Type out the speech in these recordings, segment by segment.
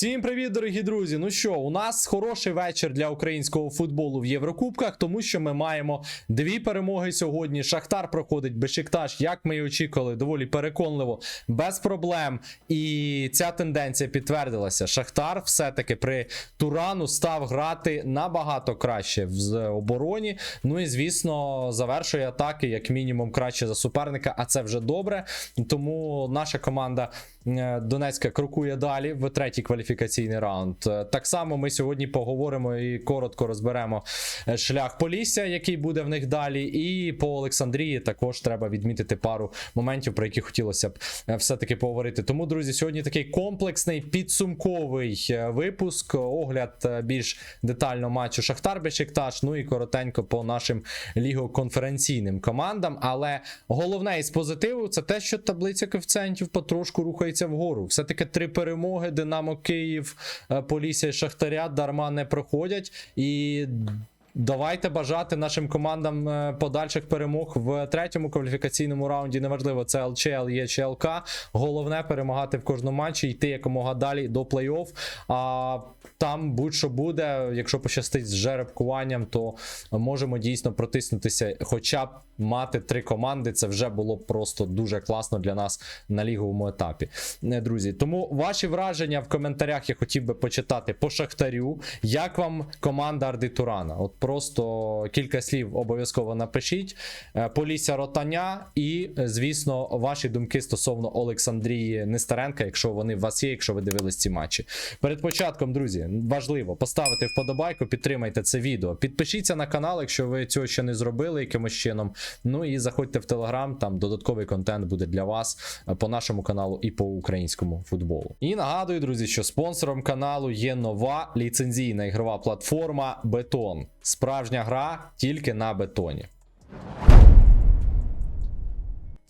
Всім привіт, дорогі друзі! Ну що, у нас хороший вечір для українського футболу в Єврокубках, тому що ми маємо дві перемоги сьогодні. Шахтар проходить Бешикташ, як ми і очікували, доволі переконливо, без проблем. І ця тенденція підтвердилася. Шахтар все-таки при Турану став грати набагато краще в обороні. Ну і звісно, завершує атаки як мінімум краще за суперника, а це вже добре. Тому наша команда Донецька крокує далі в третій кваліфікаційний раунд. Е, Так само ми сьогодні поговоримо і коротко розберемо е, шлях Полісся, який буде в них далі. І по Олександрії також треба відмітити пару моментів, про які хотілося б е, все-таки поговорити. Тому, друзі, сьогодні такий комплексний підсумковий е, випуск, огляд е, більш детально матчу Шахтар Бешикташ, ну і коротенько по нашим лігоконференційним командам. Але головне із позитиву це те, що таблиця коефіцієнтів потрошку рухається вгору. Все-таки три перемоги: Динамо Київ, е, Полісся і Шахтаря дарма не проходять. І Давайте бажати нашим командам е, подальших перемог в третьому кваліфікаційному раунді. Неважливо, це ЛЧЛ, є чи ЛК. Головне перемагати в кожному матчі, йти якомога далі до плей-офф. А там будь-що буде. Якщо пощастить з жеребкуванням, то можемо дійсно протиснутися. Хоча б мати три команди, це вже було б просто дуже класно для нас на ліговому етапі. Е, Друзі, тому ваші враження в коментарях я хотів би почитати по Шахтарю. Як вам команда Арди Турана? От просто кілька слів обов'язково напишіть. Е, Полісся Ротаня і, е, звісно, ваші думки стосовно Олександрії Нестеренка, якщо вони у вас є, якщо ви дивились ці матчі. Перед початком, друзі, важливо поставити вподобайку, підтримайте це відео. Підпишіться на канал, якщо ви цього ще не зробили якимось чином. Ну і заходьте в Телеграм, там додатковий контент буде для вас е, по нашому каналу і по українському футболу. І нагадую, друзі, що спонсором каналу є нова ліцензійна ігрова платформа Бетон. Справжня гра тільки на бетоні.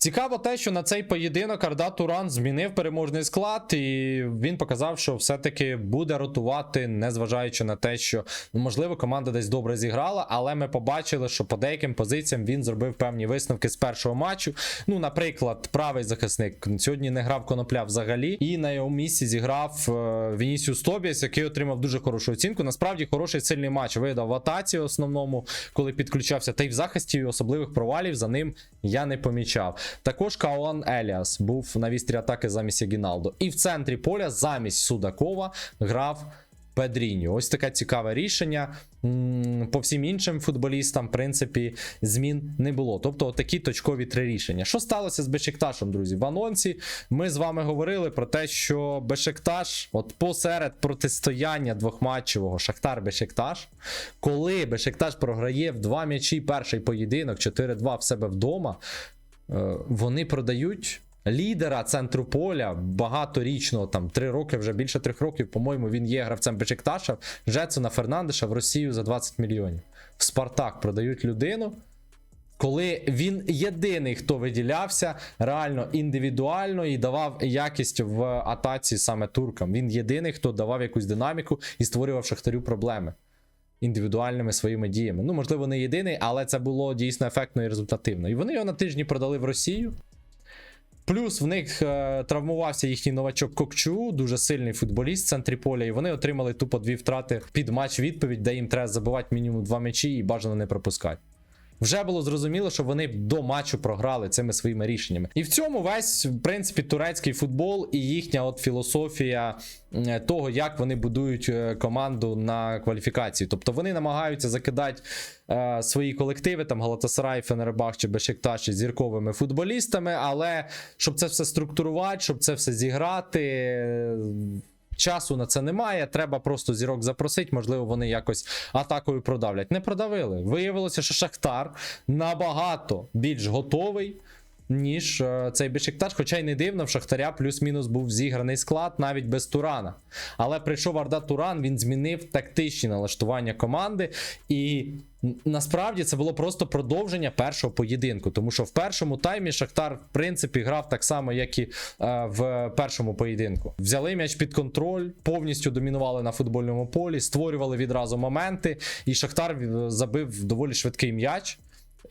Цікаво те, що на цей поєдинок Арда Туран змінив переможний склад, і він показав, що все-таки буде ротувати, незважаючи на те, що ну, можливо команда десь добре зіграла, але ми побачили, що по деяким позиціям він зробив певні висновки з першого матчу. Ну, наприклад, правий захисник сьогодні не грав конопля взагалі, і на його місці зіграв е, Вінісіус Тобіас, який отримав дуже хорошу оцінку. Насправді хороший сильний матч видав в атаці основному, коли підключався, та й в захисті особливих провалів за ним я не помічав. Також Каолан Еліас був на вістрі атаки замість Егіналдо. І в центрі поля замість Судакова грав Педріньо. Ось таке цікаве рішення. По всім іншим футболістам, в принципі, змін не було. Тобто, такі точкові три рішення. Що сталося з Бешикташем, друзі? В анонсі ми з вами говорили про те, що Бешикташ, от посеред протистояння двохматчевого Шахтар Бешикташ, коли Бешикташ програє в два м'ячі перший поєдинок 4-2 в себе вдома, вони продають. Лідера центру поля багаторічного, там три роки, вже більше трьох років, по-моєму, він є гравцем Бечекташа, Жецона Фернандеша в Росію за 20 мільйонів. В Спартак продають людину, коли він єдиний, хто виділявся реально індивідуально і давав якість в атаці саме туркам. Він єдиний, хто давав якусь динаміку і створював шахтарю проблеми індивідуальними своїми діями. Ну, можливо, не єдиний, але це було дійсно ефектно і результативно. І вони його на тижні продали в Росію. Плюс в них е, травмувався їхній новачок Кокчу, дуже сильний футболіст в центрі поля, і вони отримали тупо дві втрати під матч відповідь, де їм треба забивати мінімум два м'ячі і бажано не пропускати. Вже було зрозуміло, що вони до матчу програли цими своїми рішеннями. І в цьому весь, в принципі, турецький футбол і їхня от філософія того, як вони будують е, команду на кваліфікації. Тобто вони намагаються закидати е, свої колективи, там Галатасарай, Фенербах чи Бешикташ зірковими футболістами, але щоб це все структурувати, щоб це все зіграти. Часу на це немає, треба просто зірок запросити, можливо, вони якось атакою продавлять. Не продавили. Виявилося, що Шахтар набагато більш готовий, ніж е, цей Бешикташ. Хоча й не дивно, в Шахтаря плюс-мінус був зіграний склад навіть без Турана. Але прийшов Арда Туран, він змінив тактичні налаштування команди. І насправді це було просто продовження першого поєдинку. Тому що в першому таймі Шахтар, в принципі, грав так само, як і е, в першому поєдинку. Взяли м'яч під контроль, повністю домінували на футбольному полі, створювали відразу моменти, і Шахтар е, забив доволі швидкий м'яч.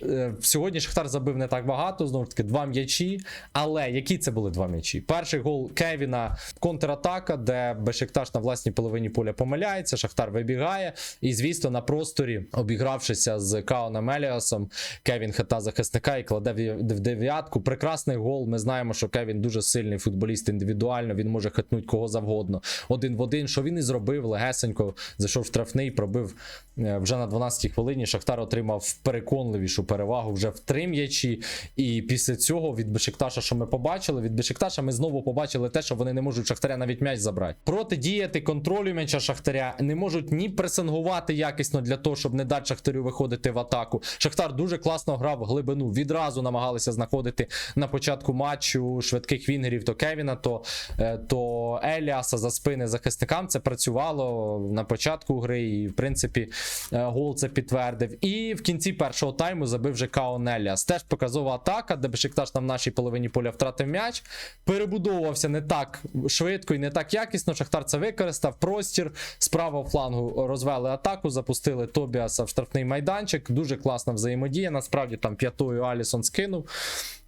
Е, Сьогодні Шахтар забив не так багато, знову ж таки, два м'ячі. Але які це були два м'ячі? Перший гол Кевіна контратака, де Бешикташ на власній половині поля помиляється, Шахтар вибігає. І, звісно, на просторі, обігравшися з Каоном Еліасом, Кевін хита захисника і кладе в дев'ятку. Прекрасний гол. Ми знаємо, що Кевін дуже сильний футболіст індивідуально. Він може хитнути кого завгодно. Один в один, що він і зробив легесенько. Зайшов штрафний, пробив е, вже на 12-й хвилині. Шахтар отримав переконливішу перевагу вже в три м'ячі. І після цього від Бешикташа, що ми побачили, від Бешикташа ми знову побачили те, що вони не можуть Шахтаря навіть м'яч забрати. Протидіяти контролю м'яча Шахтаря не можуть ні пресингувати якісно для того, щоб не дати Шахтарю виходити в атаку. Шахтар дуже класно грав глибину. Відразу намагалися знаходити на початку матчу швидких вінгерів то Кевіна, то, е, то Еліаса за спини захисникам. Це працювало на початку гри, і в принципі е, гол це підтвердив. І в кінці першого тайму забив вже Каон Еліас. Теж показова атака, де Бешикташ на нашій половині поля втратив м'яч. Перебудовувався не так швидко і не так якісно. Шахтар це використав. Простір з правого флангу розвели атаку, запустили Тобіаса в штрафний майданчик. Дуже класна взаємодія. Насправді там п'ятою Алісон скинув.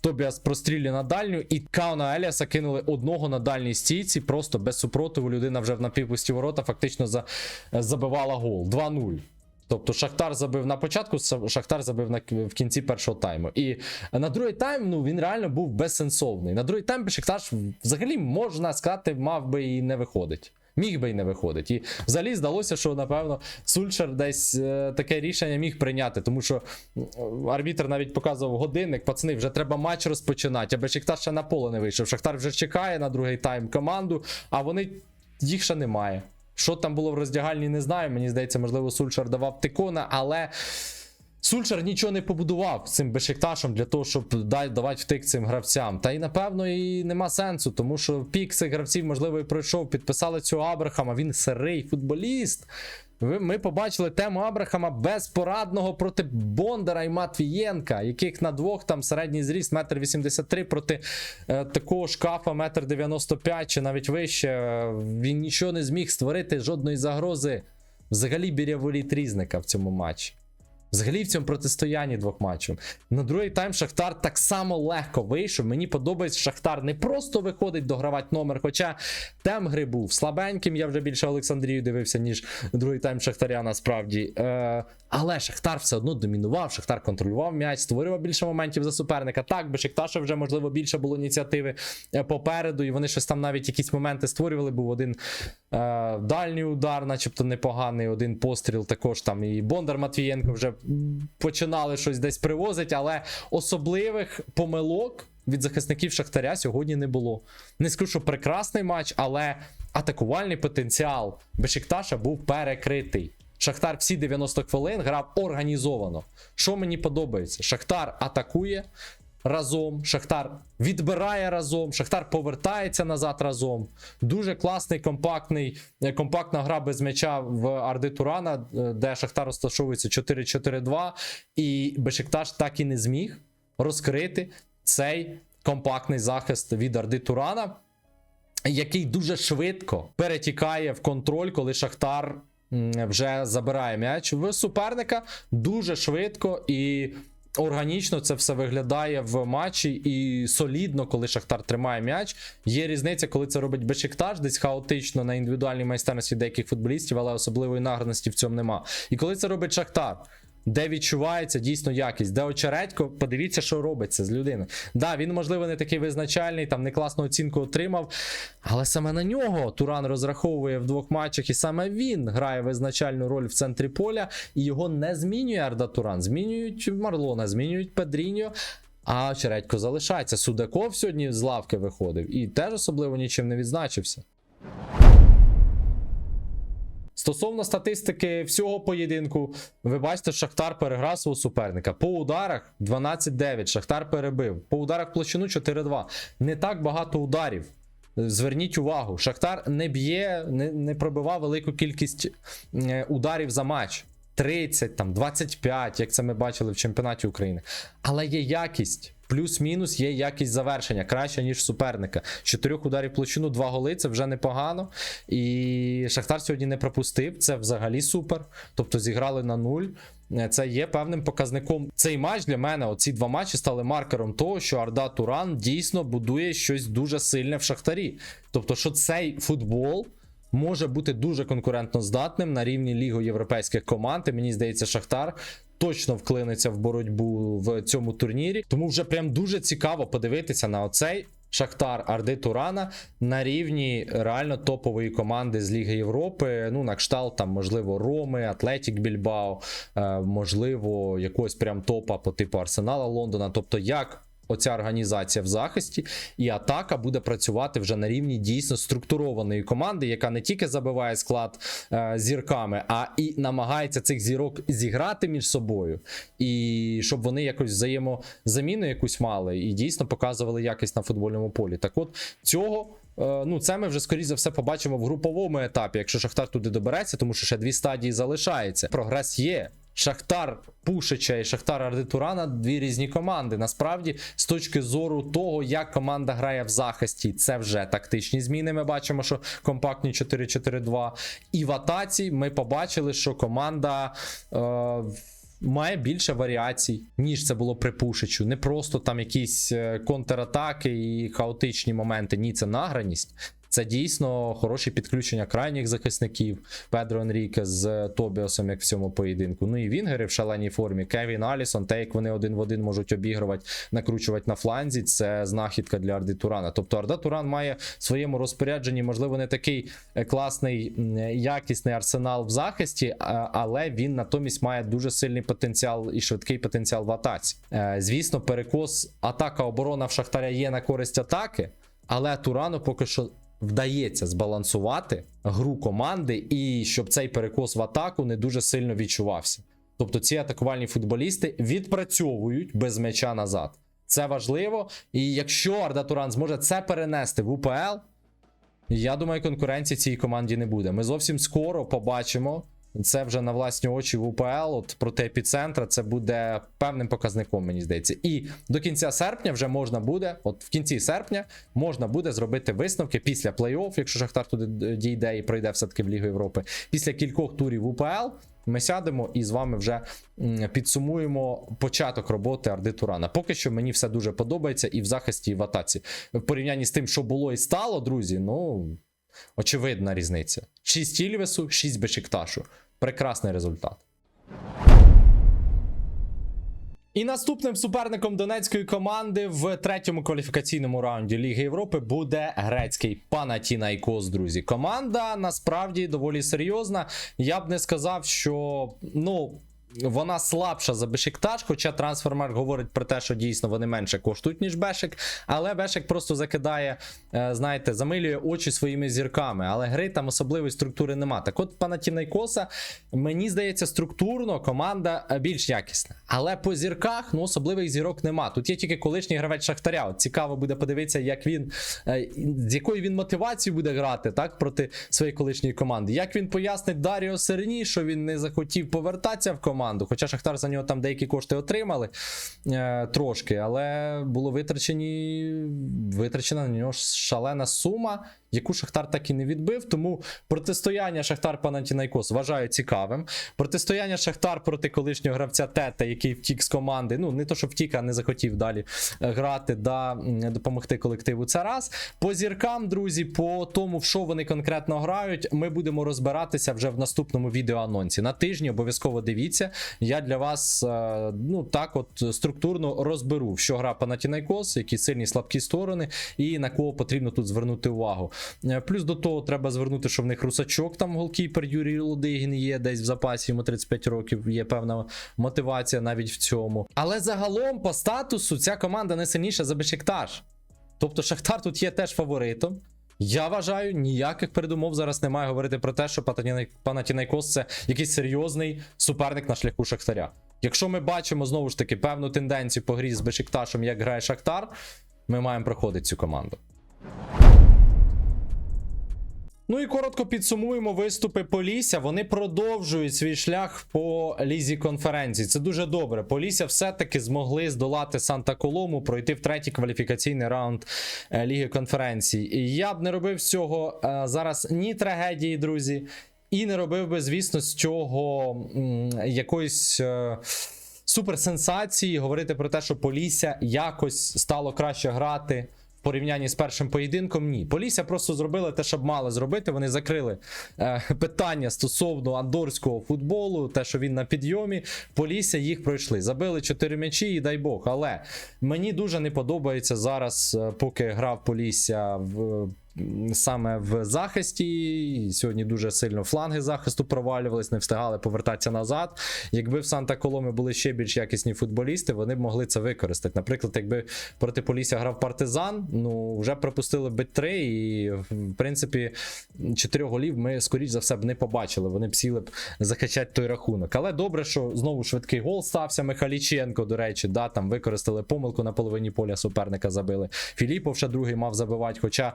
Тобіас прострілює на дальню, і Кауна Еліаса кинули одного на дальній стійці. Просто без супротиву людина вже в напівпусті ворота фактично за, забивала гол. 2-0. Тобто Шахтар забив на початку, Шахтар забив на в кінці першого тайму. І на другий тайм ну він реально був безсенсовний. На другий тайм Шахтар взагалі можна сказати, мав би і не виходить. Міг би і не виходить. І взагалі здалося, що напевно Сульшер десь е, таке рішення міг прийняти, тому що арбітр навіть показував годинник, пацани, вже треба матч розпочинати, аби Шахтар ще на поле не вийшов. Шахтар вже чекає на другий тайм команду, а вони їх ще немає. Що там було в роздягальні, не знаю. Мені здається, можливо, Сульшар давав тикона, але Сульшар нічого не побудував цим Бешикташем для того, щоб давати втик цим гравцям. Та й напевно і нема сенсу, тому що пік цих гравців, можливо, і пройшов. Підписали цього Абрахама. Він сирий футболіст. Ми побачили тему Абрахама безпорадного проти Бондара і Матвієнка, яких на двох там середній зріст метр 83 проти е, такого шкафа метр 95 чи навіть вище. Він нічого не зміг створити жодної загрози. Взагалі біля воліт різника в цьому матчі. Взагалі в цьому протистоянні двох матчів. На другий тайм Шахтар так само легко вийшов. Мені подобається, Шахтар не просто виходить догравати номер, хоча тем гри був слабеньким. Я вже більше Олександрію дивився, ніж другий тайм Шахтаря насправді. Е, але Шахтар все одно домінував, Шахтар контролював м'яч, створював більше моментів за суперника. Так, би Шахташа вже можливо більше було ініціативи е, попереду, і вони щось там навіть якісь моменти створювали. Був один дальній удар, начебто непоганий, один постріл також там. І Бондар Матвієнко вже починали щось десь привозити, але особливих помилок. Від захисників Шахтаря сьогодні не було. Не скажу, що прекрасний матч, але атакувальний потенціал Бешикташа був перекритий. Шахтар всі 90 хвилин грав організовано. Що мені подобається? Шахтар атакує разом, Шахтар відбирає разом, Шахтар повертається назад разом. Дуже класний, компактний, е, компактна гра без м'яча в Арди Турана, е, де Шахтар розташовується 4-4-2, і Бешикташ так і не зміг розкрити цей компактний захист від Арди Турана який дуже швидко перетікає в контроль, коли Шахтар вже забирає м'яч в суперника дуже швидко і. Органічно це все виглядає в матчі і солідно, коли Шахтар тримає м'яч. Є різниця, коли це робить Бешикташ, десь хаотично на індивідуальній майстерності деяких футболістів, але особливої награності в цьому нема. І коли це робить Шахтар, де відчувається дійсно якість, де очередько, подивіться, що робиться з людиною. Да, він, можливо, не такий визначальний, там не класну оцінку отримав, але саме на нього Туран розраховує в двох матчах, і саме він грає визначальну роль в центрі поля, і його не змінює Арда Туран. Змінюють Марлона, змінюють Педріньо. А очередько залишається. Судаков сьогодні з лавки виходив і теж особливо нічим не відзначився. Стосовно статистики всього поєдинку, ви бачите, Шахтар переграв свого суперника. По ударах 12-9. Шахтар перебив. По ударах площину 4-2. Не так багато ударів. Зверніть увагу, Шахтар не б'є, не, не пробивав велику кількість е, ударів за матч. 30, там, 25, як це ми бачили в чемпіонаті України. Але є якість. Плюс-мінус є якість завершення краще, ніж суперника. Чотирьох ударів площину, два голи це вже непогано. І Шахтар сьогодні не пропустив. Це взагалі супер. Тобто зіграли на нуль. е, це є певним показником. Цей матч для мене, оці два матчі стали маркером того, що Арда Туран дійсно будує щось дуже сильне в Шахтарі. Тобто, що цей футбол. Може бути дуже конкурентно здатним на рівні Ліги європейських команд. І мені здається, Шахтар точно вклиниться в боротьбу в цьому турнірі. Тому вже прям дуже цікаво подивитися на оцей Шахтар Арди Турана на рівні реально топової команди з Ліги Європи. Ну, на кшталт там, можливо, Роми, Атлетік Більбао, е, можливо, якогось прям топа по типу Арсенала Лондона. Тобто, як оця організація в захисті, і атака буде працювати вже на рівні дійсно структурованої команди, яка не тільки забиває склад е, зірками, а і намагається цих зірок зіграти між собою, і щоб вони якось взаємозаміну якусь мали і дійсно показували якість на футбольному полі. Так от цього. е, Ну, це ми вже скоріше за все побачимо в груповому етапі, якщо Шахтар туди добереться, тому що ще дві стадії залишається. Прогрес є. Шахтар Пушича і Шахтар Арди Турана дві різні команди. Насправді, з точки зору того, як команда грає в захисті, це вже тактичні зміни. Ми бачимо, що компактні 4-4-2. І в атаці ми побачили, що команда. Е- Має більше варіацій, ніж це було при Пушичу. Не просто там якісь е, контратаки і хаотичні моменти. Ні, це награність. Це дійсно хороше підключення крайніх захисників Педро Енріке з Тобіасом, як в цьому поєдинку. Ну і Вінгери в шаленій формі. Кевін Алісон, те, як вони один в один можуть обігрувати, накручувати на фланзі. Це знахідка для Арди Турана. Тобто Арда Туран має в своєму розпорядженні, можливо, не такий е, класний, якісний арсенал в захисті, але він натомість має дуже сильний потенціал і швидкий потенціал в атаці. Е, Звісно, перекос атака оборона в Шахтаря є на користь атаки, але Турану поки що вдається збалансувати гру команди, і щоб цей перекос в атаку не дуже сильно відчувався. Тобто ці атакувальні футболісти відпрацьовують без м'яча назад. Це важливо. І якщо Арда Туран зможе це перенести в УПЛ, я думаю, конкуренції цій команді не буде. Ми зовсім скоро побачимо. Це вже на власні очі в УПЛ. От проти епіцентра це буде певним показником, мені здається. І до кінця серпня вже можна буде, от в кінці серпня, можна буде зробити висновки після плей-офф, якщо Шахтар туди дійде і пройде все-таки в Лігу Європи. Після кількох турів УПЛ ми сядемо і з вами вже підсумуємо початок роботи Арди Турана. Поки що мені все дуже подобається і в захисті, і в атаці. В порівнянні з тим, що було і стало, друзі, ну очевидна різниця. 6 Ільвесу, 6 Бешикташу. Прекрасний результат. І наступним суперником донецької команди в третьому кваліфікаційному раунді Ліги Європи буде грецький Панатінайкос, друзі. Команда насправді доволі серйозна. Я б не сказав, що ну. Вона слабша за Бешикташ, хоча трансфермарк говорить про те, що дійсно вони менше коштують, ніж Бешик. Але Бешик просто закидає, е, знаєте, замилює очі своїми зірками. Але гри там особливої структури нема. Так от Панатінайкоса, мені здається, структурно команда е, більш якісна. Але по зірках ну, особливих зірок нема. Тут є тільки колишній гравець Шахтаря. От цікаво буде подивитися, як він е, з якою він мотивацією буде грати так проти своєї колишньої команди. Як він пояснить Даріо Серні, що він не захотів повертатися в команду. Хоча Шахтар за нього там деякі кошти отримали е, трошки, але було витрачені, витрачена на нього шалена сума, яку Шахтар так і не відбив. Тому протистояння Шахтар Панатінайкос вважаю цікавим. Протистояння Шахтар проти колишнього гравця Тета, який втік з команди. Ну, не то, що втік, а не захотів далі е, грати, да допомогти колективу. Це раз. По зіркам, друзі, по тому, в що вони конкретно грають, ми будемо розбиратися вже в наступному відеоанонсі. На тижні обов'язково дивіться. Я для вас е, ну так, от структурно розберу, що гра Панатінайкос, які сильні слабкі сторони, і на кого потрібно тут звернути увагу. Е, Плюс до того треба звернути, що в них русачок, там голкіпер Юрій Лудигін є десь в запасі, йому 35 років, є певна мотивація навіть в цьому. Але загалом по статусу ця команда не сильніша за Бешикташ. Тобто Шахтар тут є теж фаворитом. Я вважаю, ніяких передумов зараз немає говорити про те, що Панатінай- Панатінайкос це якийсь серйозний суперник на шляху Шахтаря. Якщо ми бачимо знову ж таки певну тенденцію по грі з Бешикташем, як грає Шахтар, ми маємо проходити цю команду. Ну і коротко підсумуємо виступи Полісся. Вони продовжують свій шлях по лізі конференції. Це дуже добре. Полісся все-таки змогли здолати Санта Колому, пройти в третій кваліфікаційний раунд е, Ліги конференції. І я б не робив цього е, зараз ні трагедії, друзі. І не робив би, звісно, з цього якоїсь. е, Суперсенсації говорити про те, що Полісся якось стало краще грати порівнянні з першим поєдинком. Ні, Полісся просто зробили те, що б мали зробити. Вони закрили е, питання стосовно андорського футболу, те, що він на підйомі. Полісся їх пройшли. Забили 4 м'ячі, і дай Бог. Але мені дуже не подобається зараз, е, поки грав Полісся в. Саме в захисті сьогодні дуже сильно фланги захисту провалювались, не встигали повертатися назад. Якби в Санта Коломи були ще більш якісні футболісти, вони б могли це використати. Наприклад, якби проти Полісся грав партизан, ну вже пропустили б 3 і в принципі чотирьох голів ми скоріш за все б не побачили. Вони б сіли б захищати той рахунок. Але добре, що знову швидкий гол стався. Михаліченко, до речі, да, там використали помилку на половині поля суперника забили. Філіпов ще другий мав забивати. Хоча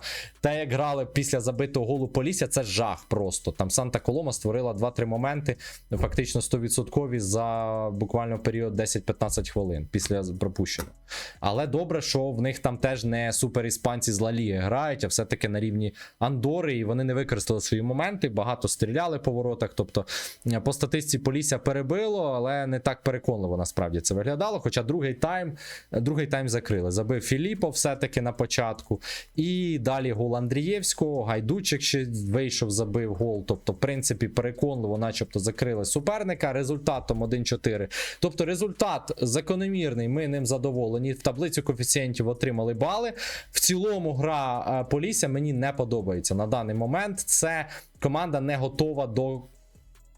те, як грали після забитого голу Полісся, це жах просто. Там Санта Колома створила 2-3 моменти, фактично 100% за буквально період 10-15 хвилин після пропущеного. Але добре, що в них там теж не супер іспанці з Ла Ліги грають, а все-таки на рівні Андори, і вони не використали свої моменти, багато стріляли по воротах. Тобто е, по статистиці Полісся перебило, але не так переконливо насправді це виглядало. Хоча другий тайм, е, другий тайм закрили. Забив Філіпов все-таки на початку. І далі гол Андрієвського, Гайдучик ще вийшов, забив гол. Тобто, в принципі, переконливо, начебто, закрили суперника результатом 1-4. Тобто, результат закономірний, ми ним задоволені. В таблицю коефіцієнтів отримали бали. В цілому, гра е, Полісся мені не подобається на даний момент. Це команда не готова до.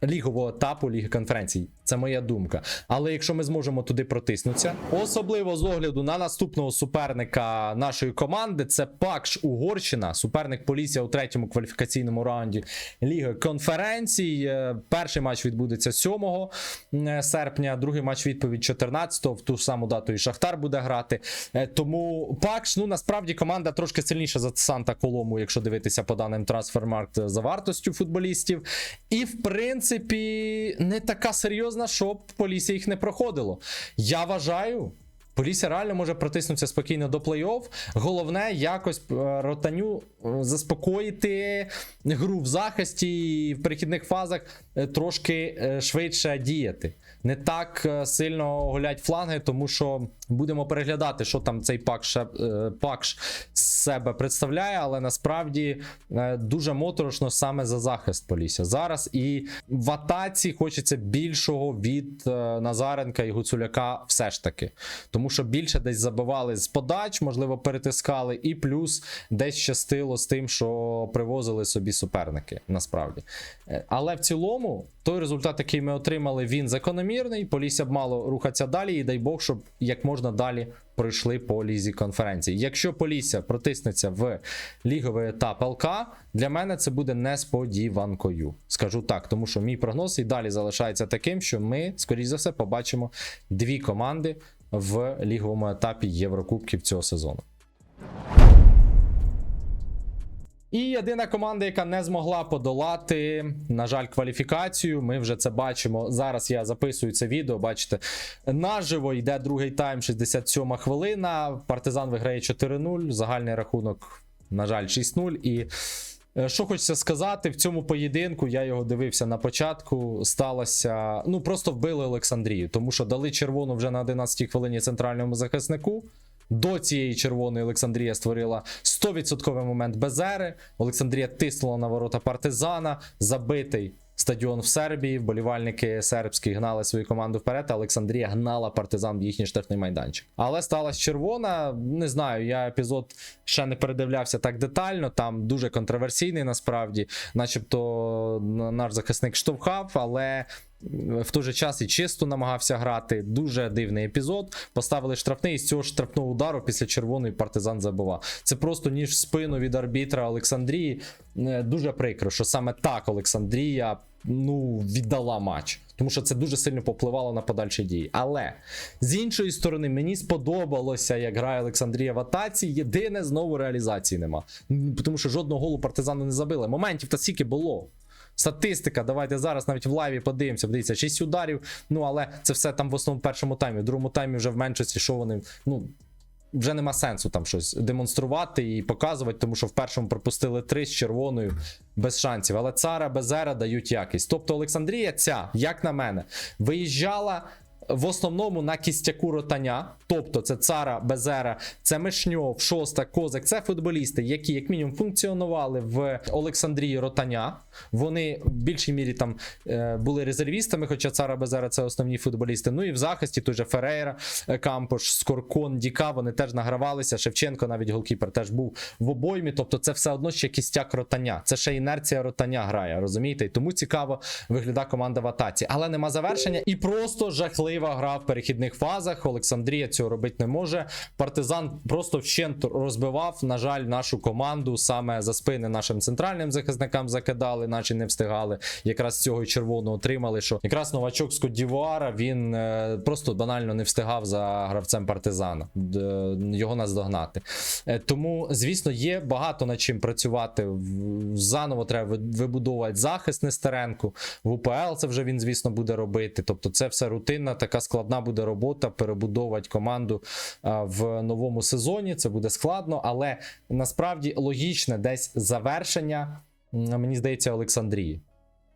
Лігового етапу Ліги конференцій, це моя думка. Але якщо ми зможемо туди протиснутися, особливо з огляду на наступного суперника нашої команди, це Пакш Угорщина, суперник Полісся у третьому кваліфікаційному раунді Ліги конференцій. Е, Перший матч відбудеться 7 е, серпня, другий матч відповідь 14-го, в ту саму дату і Шахтар буде грати. Е, Тому Пакш, ну насправді команда трошки сильніша за Санта Колому, якщо дивитися по даним трансфермаркт за вартостю футболістів. І в принципі, не така серйозна, щоб Полісся їх не проходило. Я вважаю. Полісся реально може протиснутися спокійно до плей-офф. Головне якось е, ротаню е, заспокоїти гру в захисті і в перехідних фазах е, трошки швидше діяти. Не так сильно гулять фланги, тому що будемо переглядати, що там цей пакш, е, пакш себе представляє, але насправді е, дуже моторошно саме за захист Полісся. Зараз і в атаці хочеться більшого від е, Назаренка і Гуцуляка все ж таки. Тому що більше десь забивали з подач, можливо, перетискали, і плюс десь щастило з тим, що привозили собі суперники. Насправді. Але в цілому, той результат, який ми отримали, він закономірний. Полісся б мало рухатися далі, і дай Бог, щоб як можна далі пройшли по лізі конференції. Якщо Полісся протиснеться в ліговий етап ЛК, для мене це буде несподіванкою. Скажу так, тому що мій прогноз і далі залишається таким, що ми, скоріш за все, побачимо дві команди в ліговому етапі Єврокубків цього сезону. І єдина команда, яка не змогла подолати, на жаль, кваліфікацію. Ми вже це бачимо. Зараз я записую це відео. Бачите, наживо йде другий тайм, 67 хвилина. Партизан виграє 4-0. Загальний рахунок, на жаль, 6-0. І е, що хочеться сказати, в цьому поєдинку я його дивився на початку. Сталося. Ну, просто вбили Олександрію, тому що дали червону вже на 11-й хвилині центральному захиснику. До цієї червоної Олександрія створила 100% момент без ери. Олександрія тиснула на ворота партизана, забитий стадіон в Сербії. Вболівальники сербські гнали свою команду вперед. Олександрія гнала партизан в їхній штрафний майданчик. Але сталася червона. Не знаю, я епізод ще не передивлявся так детально. Там дуже контроверсійний насправді, начебто наш захисник штовхав, але в той же час і чисто намагався грати. Дуже дивний епізод. Поставили штрафний, і з цього штрафного удару після червоної партизан забував. Це просто ніж в спину від арбітра Олександрії. Е, Дуже прикро, що саме так Олександрія ну, віддала матч. Тому що це дуже сильно попливало на подальші дії. Але з іншої сторони, мені сподобалося, як грає Олександрія в атаці. Єдине, знову реалізації нема. Тому що жодного голу партизану не забили. Моментів та стільки було. Статистика, давайте зараз навіть в лайві подивимося. Дивіться, 6 ударів. Ну але це все там в основному першому таймі. В другому таймі вже в меншості, що вони. Ну вже нема сенсу там щось демонструвати і показувати, тому що в першому пропустили три з червоною без шансів. Але цара Безера дають якість. Тобто Олександрія, ця, як на мене, виїжджала. В основному на кістяку ротаня, тобто це цара, Безера, це Мишньов, Шоста, Козак. Це футболісти, які як мінімум функціонували в Олександрії Ротаня. Вони в більшій мірі там е, були резервістами, хоча цара Безера це основні футболісти. Ну і в захисті той же Ферейра, е, Кампош, Скоркон, Діка. Вони теж награвалися. Шевченко, навіть голкіпер, теж був в обоймі. Тобто, це все одно ще кістяк ротаня. Це ще інерція ротаня грає, розумієте? І тому цікаво виглядає команда в атаці. Але нема завершення і просто жахлива гра в перехідних фазах. Олександрія цього робити не може. Партизан просто вщент розбивав, на жаль, нашу команду саме за спини нашим центральним захисникам закидали, наче не встигали. Якраз цього й червоного отримали. Що якраз новачок з Кодівуара він е, просто банально не встигав за гравцем партизана. Його наздогнати. Е, Тому, звісно, є багато над чим працювати. Заново треба вибудовувати захист Нестеренку. В УПЛ це вже він, звісно, буде робити. Тобто, це все рутинна, така складна буде робота, перебудовувати команду в новому сезоні. Це буде складно, але насправді логічне десь завершення, мені здається, Олександрії.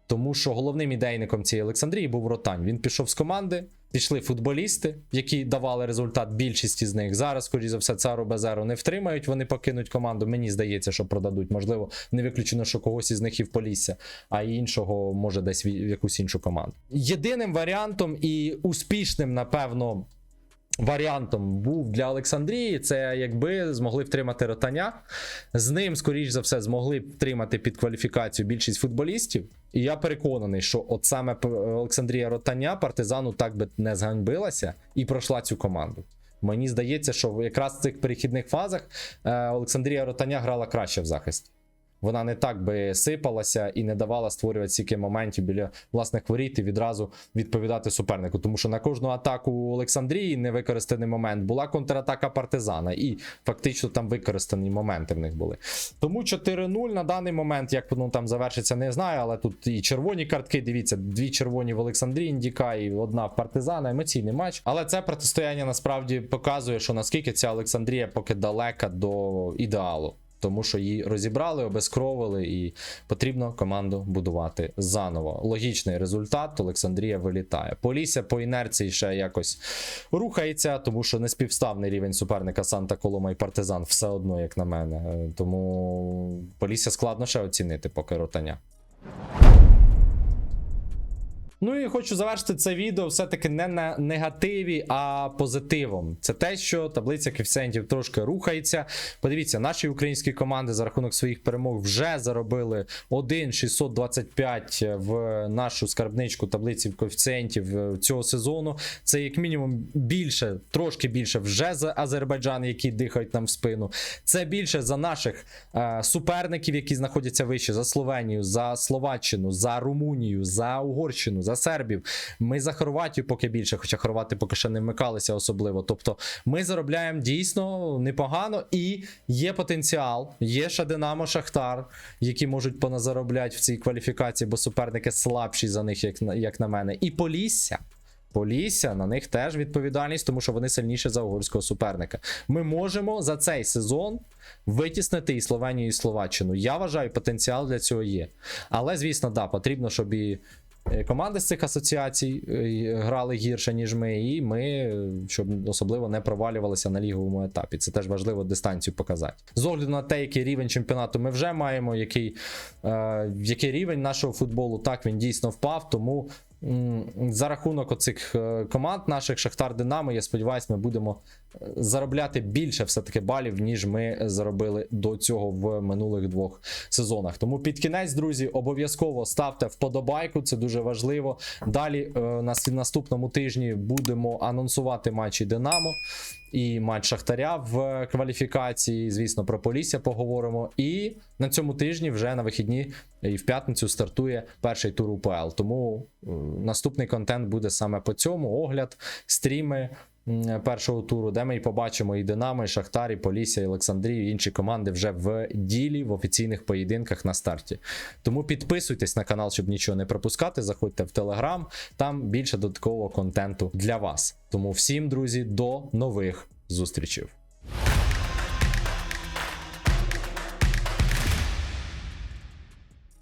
Тому що головним ідейником цієї Олександрії був Ротань. Він пішов з команди, пішли футболісти, які давали результат. Більшість із них зараз, скоріш за все, цару Безеру не втримають. Вони покинуть команду. Мені здається, що продадуть. Можливо, не виключено, що когось із них і в Полісся, а іншого може десь в якусь іншу команду. Єдиним варіантом і успішним, напевно. Варіантом був для Олександрії, це якби змогли втримати ротаня. З ним, скоріш за все, змогли б втримати під кваліфікацію більшість футболістів. І я переконаний, що от саме Олександрія Ротаня партизану так би не зганьбилася і пройшла цю команду. Мені здається, що якраз в цих перехідних фазах е, Олександрія Ротаня грала краще в захисті. Вона не так би сипалася і не давала створювати стільки моментів біля власних воріт і відразу відповідати супернику. Тому що на кожну атаку Олександрії невикористаний момент була контратака партизана, і фактично там використані моменти в них були. Тому 4-0 на даний момент, як воно там завершиться, не знаю. Але тут і червоні картки. Дивіться, дві червоні в Олександрії Індіка і одна в партизана. Емоційний матч. Але це протистояння насправді показує, що наскільки ця Олександрія поки далека до ідеалу тому що її розібрали, обезкровили, і потрібно команду будувати заново. Логічний результат. Олександрія вилітає. Полісся по інерції ще якось рухається, тому що неспівставний рівень суперника Санта Колома і Партизан все одно, як на мене. Е, Тому Полісся складно ще оцінити поки ротання. Ну і хочу завершити це відео все-таки не на негативі, а позитивом. Це те, що таблиця коефіцієнтів трошки рухається. Подивіться, наші українські команди за рахунок своїх перемог вже заробили 1,625 в нашу скарбничку таблиці коефіцієнтів е, цього сезону. Це як мінімум більше, трошки більше вже за Азербайджан, які дихають нам в спину. Це більше за наших е, суперників, які знаходяться вище, за Словенію, за Словаччину, за Румунію, за Угорщину, за Сербів. Ми за Хорватію поки більше, хоча хорвати поки ще не вмикалися особливо. Тобто ми заробляємо дійсно непогано і є потенціал. Є ще Динамо Шахтар, які можуть поназаробляти в цій кваліфікації, бо суперники слабші за них, як як на мене. І Полісся. Полісся, на них теж відповідальність, тому що вони сильніші за угорського суперника. Ми можемо за цей сезон витіснити і Словенію, і Словаччину. Я вважаю, потенціал для цього є. Але, звісно, да, потрібно, щоб і команди з цих асоціацій е, грали гірше, ніж ми, і ми, е, щоб особливо не провалювалися на ліговому етапі. Це теж важливо дистанцію показати. З огляду на те, який рівень чемпіонату ми вже маємо, який, е, який рівень нашого футболу, так він дійсно впав. Тому за рахунок оцих е, команд наших Шахтар Динамо, я сподіваюся, ми будемо е, заробляти більше все-таки балів, ніж ми заробили до цього в минулих двох сезонах. Тому під кінець, друзі, обов'язково ставте вподобайку, це дуже важливо. Далі е, на наступному тижні будемо анонсувати матчі Динамо. І матч Шахтаря в кваліфікації. Звісно, про Полісся поговоримо. І на цьому тижні вже на вихідні і в п'ятницю стартує перший тур УПЛ. Тому е, наступний контент буде саме по цьому: огляд, стріми. Першого туру, де ми і побачимо і Динамо, і Шахтар, і Полісся, і Олександрію, і інші команди вже в ділі в офіційних поєдинках на старті. Тому підписуйтесь на канал, щоб нічого не пропускати. Заходьте в Телеграм, там більше додаткового контенту для вас. Тому всім, друзі, до нових зустрічей.